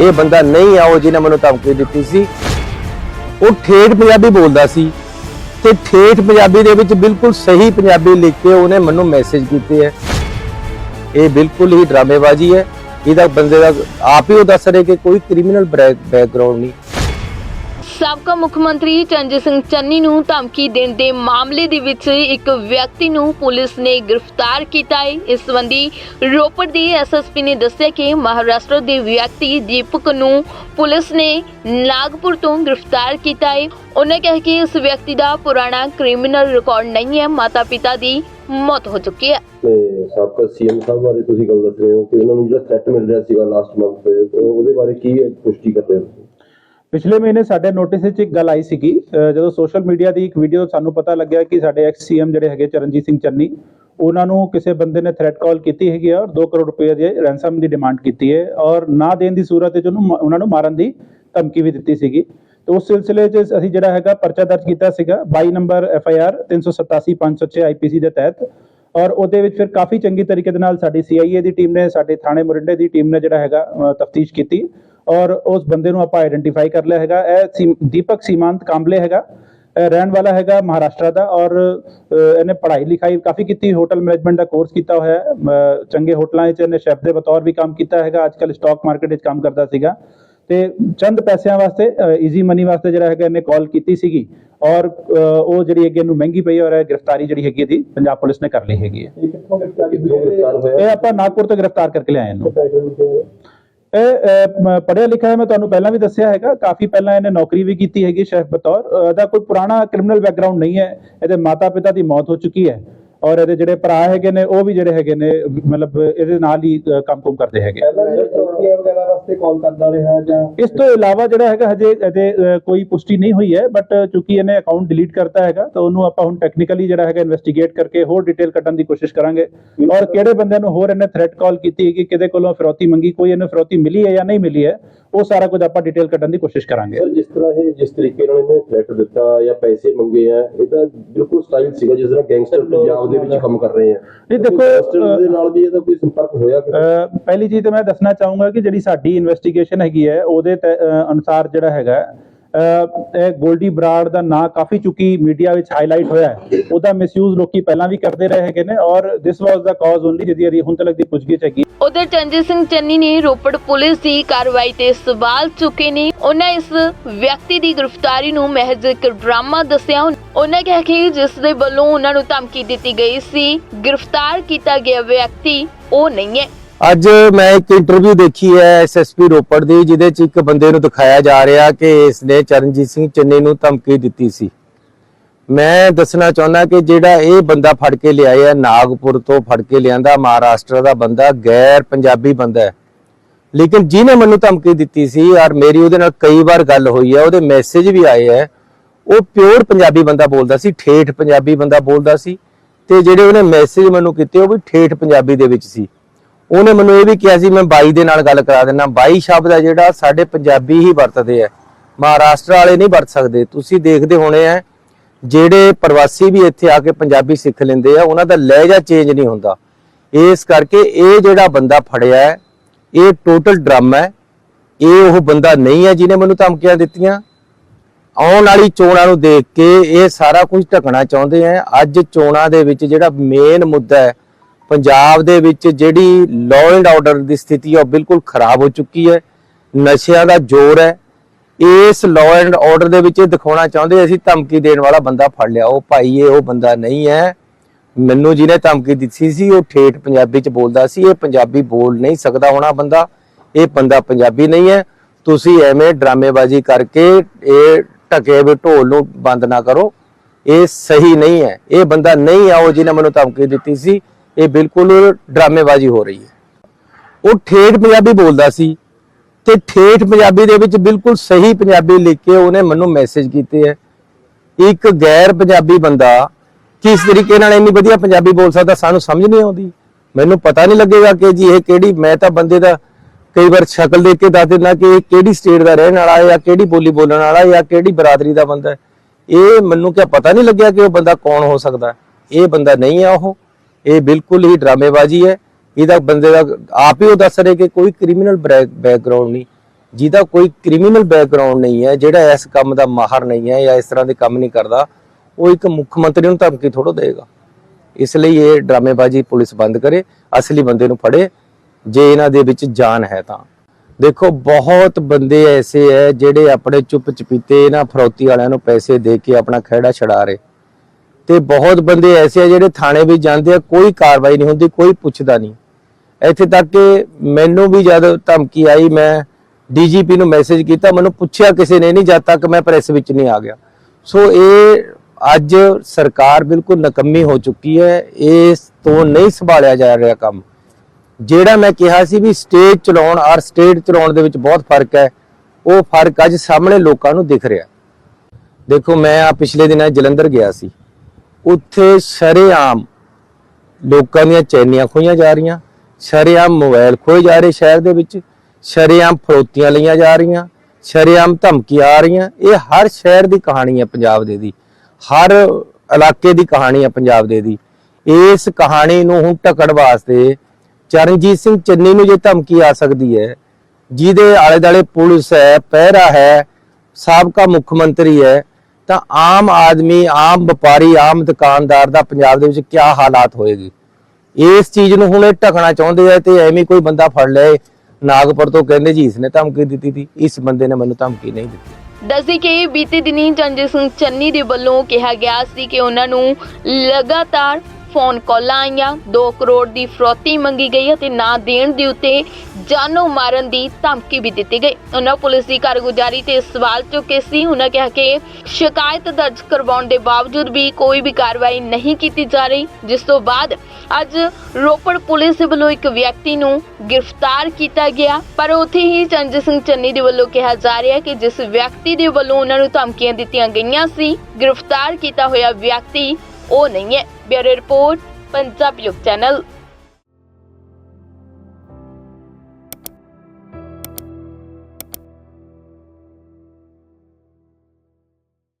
ਇਹ ਬੰਦਾ ਨਹੀਂ ਆ ਉਹ ਜਿਹਨੇ ਮੈਨੂੰ ਧਮਕੀ ਦਿੱਤੀ ਸੀ। ਉਹ ਠੇਠ ਪੰਜਾਬੀ ਬੋਲਦਾ ਸੀ ਤੇ ਠੇਠ ਪੰਜਾਬੀ ਦੇ ਵਿੱਚ ਬਿਲਕੁਲ ਸਹੀ ਪੰਜਾਬੀ ਲਿਖ ਕੇ ਉਹਨੇ ਮੈਨੂੰ ਮੈਸੇਜ ਕੀਤੇ ਹੈ। ਇਹ ਬਿਲਕੁਲ ਹੀ ਡਰਾਮੇਬਾਜ਼ੀ ਹੈ। ਇਹਦਾ ਬੰਦੇ ਦਾ ਆਪ ਹੀ ਉਹ ਦੱਸ ਰਹੇ ਕਿ ਕੋਈ ਕ੍ਰਿਮੀਨਲ ਬੈਕਗ੍ਰਾਉਂਡ ਨਹੀਂ। ਸਾਬਕਾ ਮੁੱਖ ਮੰਤਰੀ ਚੰਜੇ ਸਿੰਘ ਚੰਨੀ ਨੂੰ ਧਮਕੀ ਦੇਣ ਦੇ ਮਾਮਲੇ ਦੇ ਵਿੱਚ ਇੱਕ ਵਿਅਕਤੀ ਨੂੰ ਪੁਲਿਸ ਨੇ ਗ੍ਰਿਫਤਾਰ ਕੀਤਾ ਹੈ। ਇਸ ਸੰਬੰਧੀ ਰੋਪੜ ਦੀ ਐਸਐਸਪੀ ਨੇ ਦੱਸਿਆ ਕਿ ਮਹਾਰਾਸ਼ਟਰ ਦੇ ਵਿਅਕਤੀ ਦੀਪਕ ਨੂੰ ਪੁਲਿਸ ਨੇ ਨਾਗਪੁਰ ਤੋਂ ਗ੍ਰਿਫਤਾਰ ਕੀਤਾ ਹੈ। ਉਹਨੇ ਕਿਹਾ ਕਿ ਇਸ ਵਿਅਕਤੀ ਦਾ ਪੁਰਾਣਾ ਕ੍ਰਿਮੀਨਲ ਰਿਕਾਰਡ ਨਹੀਂ ਹੈ। ਮਾਤਾ-ਪਿਤਾ ਦੀ ਮੌਤ ਹੋ ਚੁੱਕੀ ਹੈ। ਤੇ ਸਾਬਕਾ ਸੀਐਮ ਸਾਹਿਬ ਬਾਰੇ ਤੁਸੀਂ ਗੱਲ ਦੱਸ ਰਹੇ ਹੋ ਕਿ ਉਹਨਾਂ ਨੂੰ ਜਿਹੜਾ ਥ੍ਰੈਟ ਮਿਲ ਰਿਹਾ ਸੀਗਾ ਲਾਸਟ ਮੰਥ ਉਹਦੇ ਬਾਰੇ ਕੀ ਹੈ ਪੁਸ਼ਟੀ ਕਰਦੇ ਹੋ? ਪਿਛਲੇ ਮਹੀਨੇ ਸਾਡੇ ਨੋਟਿਸ ਵਿੱਚ ਇੱਕ ਗੱਲ ਆਈ ਸੀਗੀ ਜਦੋਂ ਸੋਸ਼ਲ ਮੀਡੀਆ ਦੀ ਇੱਕ ਵੀਡੀਓ ਸਾਨੂੰ ਪਤਾ ਲੱਗਿਆ ਕਿ ਸਾਡੇ ਐਕਸ ਸੀਐਮ ਜਿਹੜੇ ਹੈਗੇ ਚਰਨਜੀਤ ਸਿੰਘ ਚੰਨੀ, ਉਹਨਾਂ ਨੂੰ ਕਿਸੇ ਬੰਦੇ ਨੇ ਥ੍ਰੈਟ ਕਾਲ ਕੀਤੀ ਹੈਗੀ ਔਰ 2 ਕਰੋੜ ਰੁਪਏ ਦੀ ਰੈਂਸਮ ਦੀ ਡਿਮਾਂਡ ਕੀਤੀ ਹੈ ਔਰ ਨਾ ਦੇਣ ਦੀ ਸੂਰਤ ਵਿੱਚ ਉਹਨੂੰ ਉਹਨਾਂ ਨੂੰ ਮਾਰਨ ਦੀ ਧਮਕੀ ਵੀ ਦਿੱਤੀ ਸੀਗੀ। ਤੇ ਉਸ ਸਿਲਸਿਲੇ 'ਚ ਅਸੀਂ ਜਿਹੜਾ ਹੈਗਾ ਪਰਚਾ ਦਰਜ ਕੀਤਾ ਸੀਗਾ 22 number F I R 387 506 IPC ਦੇ ਤਹਿਤ ਔਰ ਉਹਦੇ ਵਿੱਚ ਫਿਰ ਕਾਫੀ ਚੰਗੀ ਤਰੀਕੇ ਦੇ ਨਾਲ ਸਾਡੀ ਸੀਆਈਏ ਦੀ ਟੀਮ ਨੇ, ਸਾਡੇ ਥਾਣੇ ਮੁਰਿੰਡੇ ਦੀ ਟੀਮ ਨੇ ਜਿਹੜਾ ਹੈਗਾ ਤਫਤੀਸ਼ ਕੀਤੀ। ਔਰ ਉਸ ਬੰਦੇ ਨੂੰ ਆਪਾਂ ਆਇਡੈਂਟੀਫਾਈ ਕਰ ਲਿਆ ਹੈਗਾ। ਇਹ ਦੀਪਕ ਸੀਮਾਂਤ ਕਾਂਬਲੇ ਹੈਗਾ। ਰਹਿਣ ਵਾਲਾ ਹੈਗਾ ਮਹਾਰਾਸ਼ਟਰ ਦਾ ਔਰ ਇਹਨੇ ਪੜ੍ਹਾਈ ਲਿਖਾਈ ਕਾਫੀ ਕੀਤੀ ਹੋਟਲ ਮੈਨੇਜਮੈਂਟ ਦਾ ਕੋਰਸ ਕੀਤਾ ਹੋਇਆ ਹੈ। ਚੰਗੇ ਹੋਟਲਾਂ ਵਿੱਚ ਇਹਨੇ ਸ਼ੈਫ ਦੇ ਬਤੌਰ ਵੀ ਕੰਮ ਕੀਤਾ ਹੈਗਾ। ਅੱਜਕੱਲ ਸਟਾਕ ਮਾਰਕੀਟ ਵਿੱਚ ਕੰਮ ਕਰਦਾ ਸੀਗਾ। ਤੇ ਚੰਦ ਪੈਸਿਆਂ ਵਾਸਤੇ ਈਜ਼ੀ ਮਨੀ ਵਾਸਤੇ ਜਿਹੜਾ ਹੈਗਾ ਇਹਨੇ ਕਾਲ ਕੀਤੀ ਸੀਗੀ। ਔਰ ਉਹ ਜਿਹੜੀ ਹੈਗੀ ਇਹਨੂੰ ਮਹਿੰਗੀ ਪਈ ਔਰ ਇਹ ਗ੍ਰਿਫਤਾਰੀ ਜਿਹੜੀ ਹੈਗੀ ਇਹਦੀ ਪੰਜਾਬ ਪੁਲਿਸ ਨੇ ਕਰ ਲਈ ਹੈਗੀ ਹੈ। ਇਹ ਆਪਾਂ ਨਾਗਪੁਰ ਤੋਂ ਗ੍ਰਿਫਤਾਰ ਕਰਕੇ ਲਿਆਏ ਇਹਨੂੰ। ਇਹ ਪੜਿਆ ਲਿਖਿਆ ਹੈ ਮੈਂ ਤੁਹਾਨੂੰ ਪਹਿਲਾਂ ਵੀ ਦੱਸਿਆ ਹੈਗਾ, ਕਾਫੀ ਪਹਿਲਾਂ ਇਹਨੇ ਨੌਕਰੀ ਵੀ ਕੀਤੀ ਹੈਗੀ ਸ਼ੈਫ ਬਤੌਰ। ਇਹਦਾ ਕੋਈ ਪੁਰਾਣਾ ਕ੍ਰਿਮੀਨਲ ਬੈਕਗ੍ਰਾਉਂਡ ਨਹੀਂ ਹੈ, ਇਹਦੇ ਮਾਤਾ ਪਿਤਾ ਦੀ ਮੌਤ ਹੋ ਚੁੱਕੀ ਹੈ ਔਰ ਇਹਦੇ ਜਿਹੜੇ ਭਰਾ ਹੈਗੇ ਨੇ, ਉਹ ਵੀ ਜਿਹੜੇ ਹੈਗੇ ਨੇ, ਮਤਲਬ ਇਹਦੇ ਨਾਲ ਹੀ ਕੰਮ-ਕੁਮ ਕਰਦੇ ਹੈਗੇ। ਵਗੈਰਾ ਵਾਸਤੇ ਕਾਲ ਕਰਦਾ ਰਿਹਾ ਜਾਂ ਇਸ ਤੋਂ ਇਲਾਵਾ ਜਿਹੜਾ ਹੈਗਾ ਹਜੇ ਇਹਦੇ ਅਹ, ਕੋਈ ਪੁਸ਼ਟੀ ਨਹੀਂ ਹੋਈ ਹੈ ਬਟ ਚੂੰਕਿ ਇਹਨੇ ਅਕਾਊਂਟ ਡਿਲੀਟ ਕਰਤਾ ਹੈਗਾ ਤਾਂ ਉਹਨੂੰ ਆਪਾਂ ਹੁਣ ਟੈਕਨੀਕਲੀ ਜਿਹੜਾ ਹੈਗਾ ਇਨਵੈਸਟੀਗੇਟ ਕਰਕੇ ਹੋਰ ਡਿਟੇਲ ਕੱਢਣ ਦੀ ਕੋਸ਼ਿਸ਼ ਕਰਾਂਗੇ। ਔਰ ਕਿਹੜੇ ਬੰਦਿਆਂ ਨੂੰ ਹੋਰ ਇਹਨੇ ਥ੍ਰੈਟ ਕਾਲ ਕੀਤੀ ਹੈਗੀ ਕਿਹਦੇ ਕੋਲੋਂ ਫਿਰੌਤੀ ਮੰਗੀ ਕੋਈ ਇਹਨੂੰ ਫਿਰੌਤੀ ਮਿਲੀ ਹੈ ਜਾਂ ਨਹੀਂ ਮਿਲੀ ਹੈ ਉਹ ਸਾਰਾ ਕੁਝ ਆਪਾਂ ਡਿਟੇਲ ਕੱਢਣ ਦੀ ਕੋਸ਼ਿਸ਼ ਕਰਾਂਗੇ। ਸਰ ਜਿਸ ਤਰ੍ਹਾਂ ਇਹ ਜਿਸ ਤਰੀਕੇ ਨਾਲ ਇਹਨੇ ਥ੍ਰੈਟ ਦਿੱਤਾ ਜਾਂ ਪੈਸੇ ਮੰਗੇ ਆ ਇਹਦਾ ਬਿਲਕੁਲ ਸਟਾਈਲ ਸੀਗਾ ਜਿਸ ਤਰ੍ਹਾਂ ਗੈਂਗਸਟਰ ਪੰਜਾਬ ਦੇ ਵਿੱਚ ਕੰਮ ਕਰ ਰਹੇ ਆ। ਨਹੀਂ, ਦੇਖੋ, ਗੈਂਗਸਟਰ ਦੇ ਨਾਲ ਵੀ ਇਹਦਾ ਕੋਈ ਸੰਪਰਕ ਹੋਇਆ ਕਿ ਪਹਿਲੀ ਚੀਜ਼ ਤਾਂ ਮੈਂ ਦੱਸਣਾ ਚਾਹੂੰਗਾ ਕਿ ਜਿਹੜੀ ਸਾਡੀ ਇਨਵੈਸਟੀਗੇਸ਼ਨ ਹੈਗੀ ਹੈ, ਉਹਦੇ ਅਨੁਸਾਰ ਜਿਹੜਾ ਹੈਗਾ ਇਹ ਗੋਲਡੀ ਬਰਾੜ ਦਾ ਨਾਂ ਕਾਫੀ ਚੁੱਕੀ ਮੀਡੀਆ ਵਿੱਚ ਹਾਈਲਾਈਟ ਹੋਇਆ ਹੈ। ਉਹਦਾ ਮਿਸਯੂਜ਼ ਲੋਕੀ ਪਹਿਲਾਂ ਵੀ ਕਰਦੇ ਰਹੇ ਹੈਗੇ ਨੇ ਔਰ ਦਿਸ ਵਾਸ ਦਾ ਕਾਜ਼ ਓਨਲੀ ਜਿਹਦੀ ਹੁਣ ਤੱਕ ਦੀ ਪੁੱਛਗਿੱਛ ਹੈਗੀ। ਉਧਰ ਚੰਜੇ ਸਿੰਘ ਚੰਨੀ ਨੇ ਰੋਪੜ ਪੁਲਿਸ ਦੀ ਕਾਰਵਾਈ ਤੇ ਸਵਾਲ ਚੁੱਕੇ ਨੇ। ਉਹਨਾਂ ਇਸ ਵਿਅਕਤੀ ਦੀ ਗ੍ਰਿਫਤਾਰੀ ਨੂੰ ਮਹਿਜ਼ ਇੱਕ ਡਰਾਮਾ ਦੱਸਿਆ। ਉਹਨਾਂ ਕਿਹਾ ਕਿ ਜਿਸ ਦੇ ਵੱਲੋਂ ਉਹਨਾਂ ਨੂੰ ਧਮਕੀ ਦਿੱਤੀ ਗਈ ਸੀ, ਗ੍ਰਿਫਤਾਰ ਕੀਤਾ ਗਿਆ ਵਿਅਕਤੀ ਉਹ ਨਹੀਂ ਹੈ। ਅੱਜ ਮੈਂ ਇੱਕ ਇੰਟਰਵਿਊ ਦੇਖੀ ਹੈ ਐਸਐਸਪੀ ਰੋਪੜ ਦੀ, ਜਿਹਦੇ ਚ ਇੱਕ ਬੰਦੇ ਨੂੰ ਦਿਖਾਇਆ ਜਾ ਰਿਹਾ ਕਿ ਇਸ ਨੇ ਚਰਨਜੀਤ ਸਿੰਘ ਚੰਨੀ ਨੂੰ ਧਮਕੀ ਦਿੱਤੀ ਸੀ। ਮੈਂ ਦੱਸਣਾ ਚਾਹੁੰਦਾ ਕਿ ਜਿਹੜਾ ਇਹ ਬੰਦਾ ਫੜ ਕੇ ਲਿਆਇਆ ਨਾਗਪੁਰ ਤੋਂ ਫੜ ਕੇ ਲਿਆਂਦਾ, ਮਹਾਰਾਸ਼ਟਰ ਦਾ ਬੰਦਾ, ਗੈਰ ਪੰਜਾਬੀ ਬੰਦਾ ਹੈ। ਲੇਕਿਨ ਜਿਹਨੇ ਮੈਨੂੰ ਧਮਕੀ ਦਿੱਤੀ ਸੀ, ਔਰ ਮੇਰੀ ਉਹਦੇ ਨਾਲ ਕਈ ਵਾਰ ਗੱਲ ਹੋਈ ਹੈ, ਉਹਦੇ ਮੈਸੇਜ ਵੀ ਆਏ ਹੈ, ਉਹ ਪਿਓਰ ਪੰਜਾਬੀ ਬੰਦਾ ਬੋਲਦਾ ਸੀ, ਠੇਠ ਪੰਜਾਬੀ ਬੰਦਾ ਬੋਲਦਾ ਸੀ, ਤੇ ਜਿਹੜੇ ਉਹਨੇ ਮੈਸੇਜ ਮੈਨੂੰ ਕੀਤੇ, ਉਹ ਵੀ ਠੇਠ ਪੰਜਾਬੀ ਦੇ ਵਿੱਚ ਸੀ। ਉਹਨੇ ਮੈਨੂੰ ਇਹ ਵੀ ਕਿਹਾ ਸੀ, ਮੈਂ ਬਾਈ ਦੇ ਨਾਲ ਗੱਲ ਕਰਾ ਦੇਣਾ ਬਾਈ ਸ਼ਬਦ ਹੈ ਜਿਹੜਾ ਸਾਡੇ ਪੰਜਾਬੀ ਹੀ ਵਰਤਦੇ ਆ। ਮਹਾਰਾਸ਼ਟਰ ਵਾਲੇ ਨਹੀਂ ਵਰਤ ਸਕਦੇ। ਤੁਸੀਂ ਦੇਖਦੇ ਹੋਣੇ ਆ, ਜਿਹੜੇ ਪ੍ਰਵਾਸੀ ਵੀ ਇੱਥੇ ਆ ਕੇ ਪੰਜਾਬੀ ਸਿੱਖ ਲੈਂਦੇ ਆ, ਉਹਨਾਂ ਦਾ ਲਹਿਜਾ ਚੇਂਜ ਨਹੀਂ ਹੁੰਦਾ। ਇਸ ਕਰਕੇ ਇਹ ਜਿਹੜਾ ਬੰਦਾ ਫੜਿਆ ਹੈ, ਇਹ ਟੋਟਲ ਡਰਾਮਾ ਹੈ। ਇਹ ਉਹ ਬੰਦਾ ਨਹੀਂ ਹੈ ਜਿਹਨੇ ਮੈਨੂੰ ਧਮਕੀਆਂ ਦਿੱਤੀਆਂ। ਆਉਣ ਵਾਲੀ ਚੋਣਾਂ ਨੂੰ ਦੇਖ ਕੇ ਇਹ ਸਾਰਾ ਕੁਝ ਢਕਣਾ ਚਾਹੁੰਦੇ ਆ। ਅੱਜ ਚੋਣਾਂ ਦੇ ਵਿੱਚ ਜਿਹੜਾ ਮੇਨ ਮੁੱਦਾ ਹੈ ਪੰਜਾਬ ਦੇ ਵਿੱਚ ਜਿਹੜੀ ਲਾਅ ਐਂਡ ਆਰਡਰ ਦੀ ਸਥਿਤੀ ਹੈ ਉਹ ਬਿਲਕੁਲ ਖਰਾਬ ਹੋ ਚੁੱਕੀ ਹੈ। ਨਸ਼ਿਆਂ ਦਾ ਜ਼ੋਰ ਹੈ। ਇਸ ਲਾਅ ਐਂਡ ਆਰਡਰ ਦੇ ਵਿੱਚ ਇਹ ਦਿਖਾਉਣਾ ਚਾਹੁੰਦੇ ਅਸੀਂ ਧਮਕੀ ਦੇਣ ਵਾਲਾ ਬੰਦਾ ਫੜ ਲਿਆ। ਉਹ ਭਾਈ ਇਹ, ਉਹ ਬੰਦਾ ਨਹੀਂ ਹੈ। ਮੈਨੂੰ ਜਿਹਨੇ ਧਮਕੀ ਦਿੱਤੀ ਸੀ, ਉਹ ਠੇਠ ਪੰਜਾਬੀ ਚ ਬੋਲਦਾ ਸੀ। ਇਹ ਪੰਜਾਬੀ ਬੋਲ ਨਹੀਂ ਸਕਦਾ ਹੋਣਾ ਬੰਦਾ। ਇਹ ਬੰਦਾ ਪੰਜਾਬੀ ਨਹੀਂ ਹੈ। ਤੁਸੀਂ ਐਵੇਂ ਡਰਾਮੇਬਾਜ਼ੀ ਕਰਕੇ ਇਹ ਢਕੇ ਹੋਏ ਢੋਲ ਨੂੰ ਬੰਦ ਨਾ ਕਰੋ। ਇਹ ਸਹੀ ਨਹੀਂ ਹੈ। ਇਹ ਬੰਦਾ ਨਹੀਂ ਆ, ਉਹ ਜਿਹਨੇ ਮੈਨੂੰ ਧਮਕੀ ਦਿੱਤੀ ਸੀ ਇਹ ਬਿਲਕੁਲ ਡਰਾਮੇਬਾਜ਼ੀ ਹੋ ਰਹੀ ਹੈ। ਉਹ ਠੇਠ ਪੰਜਾਬੀ ਬੋਲਦਾ ਸੀ ਤੇ ਠੇਠ ਪੰਜਾਬੀ ਦੇ ਵਿੱਚ ਬਿਲਕੁਲ ਸਹੀ ਪੰਜਾਬੀ ਲਿਖ ਕੇ ਉਹਨੇ ਮੈਨੂੰ ਮੈਸੇਜ ਕੀਤੇ ਹੈ। ਇੱਕ ਗੈਰ ਪੰਜਾਬੀ ਬੰਦਾ ਕਿਸ ਤਰੀਕੇ ਨਾਲ ਇੰਨੀ ਵਧੀਆ ਪੰਜਾਬੀ ਬੋਲ ਸਕਦਾ ਸਾਨੂੰ ਸਮਝ ਨਹੀਂ ਆਉਂਦੀ। ਮੈਨੂੰ ਪਤਾ ਨਹੀਂ ਲੱਗੇਗਾ ਕਿ ਜੀ ਇਹ ਕਿਹੜੀ, ਮੈਂ ਤਾਂ ਬੰਦੇ ਦਾ ਕਈ ਵਾਰ ਸ਼ਕਲ ਦੇਖ ਕੇ ਦੱਸ ਦਿੰਦਾ ਕਿ ਇਹ ਕਿਹੜੀ ਸਟੇਟ ਦਾ ਰਹਿਣ ਵਾਲਾ ਹੈ ਜਾਂ ਕਿਹੜੀ ਬੋਲੀ ਬੋਲਣ ਵਾਲਾ ਹੈ ਜਾਂ ਕਿਹੜੀ ਬਰਾਦਰੀ ਦਾ ਬੰਦਾ ਹੈ। ਇਹ ਮੈਨੂੰ ਕਿਆ ਪਤਾ ਨਹੀਂ ਲੱਗਿਆ ਕਿ ਉਹ ਬੰਦਾ ਕੌਣ ਹੋ ਸਕਦਾ। ਇਹ ਬੰਦਾ ਨਹੀਂ ਆ ਉਹ। ਇਹ ਬਿਲਕੁਲ ਹੀ ਡਰਾਮੇਬਾਜ਼ੀ ਹੈ। ਇਹਦਾ ਬੰਦੇ ਦਾ ਆਪ ਹੀ ਉਹ ਦੱਸ ਰਹੇ ਕਿ ਕੋਈ ਕ੍ਰਿਮੀਨਲ ਬੈਕਗ੍ਰਾਉਂਡ ਨਹੀਂ। ਜਿਹਦਾ ਕੋਈ ਕ੍ਰਿਮੀਨਲ ਬੈਕਗ੍ਰਾਉਂਡ ਨਹੀਂ ਹੈ, ਜਿਹੜਾ ਇਸ ਕੰਮ ਦਾ ਮਾਹਰ ਨਹੀਂ ਹੈ ਜਾਂ ਇਸ ਤਰ੍ਹਾਂ ਦੇ ਕੰਮ ਨਹੀਂ ਕਰਦਾ, ਉਹ ਇੱਕ ਮੁੱਖ ਮੰਤਰੀ ਨੂੰ ਧਮਕੀ ਥੋੜੋ ਦੇਗਾ ਇਸ ਲਈ ਇਹ ਡਰਾਮੇਬਾਜ਼ੀ ਪੁਲਿਸ ਬੰਦ ਕਰੇ, ਅਸਲੀ ਬੰਦੇ ਨੂੰ ਫੜੇ, ਜੇ ਇਹਨਾਂ ਦੇ ਵਿੱਚ ਜਾਨ ਹੈ ਤਾਂ। ਦੇਖੋ, ਬਹੁਤ ਬੰਦੇ ਐਸੇ ਹੈ ਜਿਹੜੇ ਆਪਣੇ ਚੁੱਪ ਚਪੀਤੇ ਇਹਨਾਂ ਫਰੌਤੀ ਵਾਲਿਆਂ ਨੂੰ ਪੈਸੇ ਦੇ ਕੇ ਆਪਣਾ ਖਹਿੜਾ ਛਡਾ ਰਹੇ। ਤੇ ਬਹੁਤ ਬੰਦੇ ਐਸੇ ਆ ਜਿਹੜੇ ਥਾਣੇ ਵੀ ਜਾਂਦੇ ਆ, ਕੋਈ ਕਾਰਵਾਈ ਨਹੀਂ ਹੁੰਦੀ, ਕੋਈ ਪੁੱਛਦਾ ਨਹੀਂ। ਇੱਥੇ ਤੱਕ ਕਿ ਮੈਨੂੰ ਵੀ ਜਦ ਧਮਕੀ ਆਈ, ਮੈਂ ਡੀਜੀਪੀ ਨੂੰ ਮੈਸੇਜ ਕੀਤਾ, ਮੈਨੂੰ ਪੁੱਛਿਆ ਕਿਸੇ ਨੇ ਨਹੀਂ, ਜਦ ਤੱਕ ਮੈਂ ਪ੍ਰੈਸ ਵਿੱਚ ਨਹੀਂ ਆ ਗਿਆ। ਸੋ ਇਹ ਅੱਜ ਸਰਕਾਰ ਬਿਲਕੁਲ ਨਕੰਮੀ ਹੋ ਚੁੱਕੀ ਹੈ, ਇਸ ਤੋਂ ਨਹੀਂ ਸੰਭਾਲਿਆ ਜਾ ਰਿਹਾ ਕੰਮ। ਜਿਹੜਾ ਮੈਂ ਕਿਹਾ ਸੀ ਵੀ ਸਟੇਜ ਚਲਾਉਣ ਔਰ ਸਟੇਟ ਚਲਾਉਣ ਦੇ ਵਿੱਚ ਬਹੁਤ ਫ਼ਰਕ ਹੈ, ਉਹ ਫ਼ਰਕ ਅੱਜ ਸਾਹਮਣੇ ਲੋਕਾਂ ਨੂੰ ਦਿਖ ਰਿਹਾ। ਦੇਖੋ, ਮੈਂ ਆ ਪਿਛਲੇ ਦਿਨਾਂ ਜਲੰਧਰ ਗਿਆ ਸੀ। ਉੱਥੇ ਸ਼ਰੇਆਮ ਲੋਕਾਂ ਦੀਆਂ ਚੈਨੀਆਂ ਖੋਈਆਂ ਜਾ ਰਹੀਆਂ, ਸ਼ਰੇਆਮ ਮੋਬਾਈਲ ਖੋਏ ਜਾ ਰਹੇ ਸ਼ਹਿਰ ਦੇ ਵਿੱਚ, ਸ਼ਰੇਆਮ ਫਰੋਤੀਆਂ ਲਈਆਂ ਜਾ ਰਹੀਆਂ, ਸ਼ਰੇਆਮ ਧਮਕੀਆਂ ਆ ਰਹੀਆਂ, ਇਹ ਹਰ ਸ਼ਹਿਰ ਦੀ ਕਹਾਣੀ ਹੈ ਪੰਜਾਬ ਦੇ ਦੀ, ਹਰ ਇਲਾਕੇ ਦੀ ਕਹਾਣੀ ਹੈ ਪੰਜਾਬ ਦੇ ਦੀ। ਇਸ ਕਹਾਣੀ ਨੂੰ ਹੁਣ ਟਕੜ ਵਾਸਤੇ ਚਰਨਜੀਤ ਸਿੰਘ ਚੰਨੀ ਨੂੰ ਜੇ ਧਮਕੀ ਆ ਸਕਦੀ ਹੈ, ਜਿਹਦੇ ਆਲੇ ਦਾਲੇ ਪੁਲਿਸ ਹੈ, ਪਹਿਰਾ ਹੈ, ਸਾਬਕਾ ਮੁੱਖ ਮੰਤਰੀ ਹੈ ਤਾਂ ਆਮ ਆਦਮੀ, ਆਮ ਵਪਾਰੀ, ਆਮ ਦੁਕਾਨਦਾਰ ਦਾ ਪੰਜਾਬ ਦੇ ਵਿੱਚ ਕੀ ਹਾਲਾਤ ਹੋਏਗੀ? ਇਸ ਚੀਜ਼ ਨੂੰ ਹੁਣ ਇਹ ਢਕਣਾ ਚਾਹੁੰਦੇ ਆ ਤੇ ਐਵੇਂ ਕੋਈ ਬੰਦਾ ਫੜ ਲਏ। ਨਾਗਪੁਰ ਤੋਂ ਕਹਿੰਦੇ ਜੀ ਇਸਨੇ ਧਮਕੀ ਦਿੱਤੀ ਸੀ। ਇਸ ਬੰਦੇ ਨੇ ਮੈਨੂੰ ਧਮਕੀ ਨਹੀਂ ਦਿੱਤੀ। ਦੱਸਦੀ ਕਿ ਬੀਤੇ ਦਿਨੀ ਚੰਜੀਤ ਸਿੰਘ ਚੰਨੀ ਦੇ ਵੱਲੋਂ ਕਿਹਾ ਗਿਆ ਸੀ ਕਿ ਉਹਨਾਂ ਨੂੰ ਲਗਾਤਾਰ ਫੋਨ ਕਾਲਾਂ ਆਈਆਂ। 2 ਕਰੋੜ ਦੀ ਫਰੋਤੀ ਮੰਗੀ ਗਈ ਅਤੇ ਨਾ ਦੇਣ ਦੇ ਉੱਤੇ ਜਾਨੋਂ ਮਾਰਨ ਦੀ ਧਮਕੀ ਵੀ ਦਿੱਤੀ ਗਈ। ਉਹਨਾਂ ਪੁਲਿਸ ਦੀ ਕਾਰਗੁਜ਼ਾਰੀ ਤੇ ਸਵਾਲ ਚੁੱਕੇ ਸੀ। ਉਹਨਾਂ ਕਿਹਾ ਕਿ ਸ਼ਿਕਾਇਤ ਦਰਜ ਕਰਵਾਉਣ ਦੇ ਬਾਵਜੂਦ ਵੀ ਕੋਈ ਵੀ ਕਾਰਵਾਈ ਨਹੀਂ ਕੀਤੀ ਜਾ ਰਹੀ, ਜਿਸ ਤੋਂ ਬਾਅਦ ਅੱਜ ਰੋਪੜ ਪੁਲਿਸ ਵੱਲੋਂ ਇੱਕ ਵਿਅਕਤੀ ਨੂੰ ਗ੍ਰਿਫਤਾਰ ਕੀਤਾ ਗਿਆ। ਪਰ ਉੱਥੇ ਹੀ ਚੰਜ ਸਿੰਘ ਚੰਨੀ ਦੇ ਵੱਲੋਂ ਕਿਹਾ ਜਾ ਰਿਹਾ ਕਿ ਜਿਸ ਵਿਅਕਤੀ ਦੇ ਵੱਲੋਂ ਉਹਨਾਂ ਨੂੰ ਧਮਕੀਆਂ ਦਿੱਤੀਆਂ ਗਈਆਂ ਸੀ, ਗ੍ਰਿਫਤਾਰ ਕੀਤਾ ਹੋਇਆ ਵਿਅਕਤੀ ਉਹ ਨਹੀਂ ਹੈ। ਬਿਊਰੋ ਰਿਪੋਰਟ, ਪੰਜਾਬੀ ਲੋਕ ਚੈਨਲ।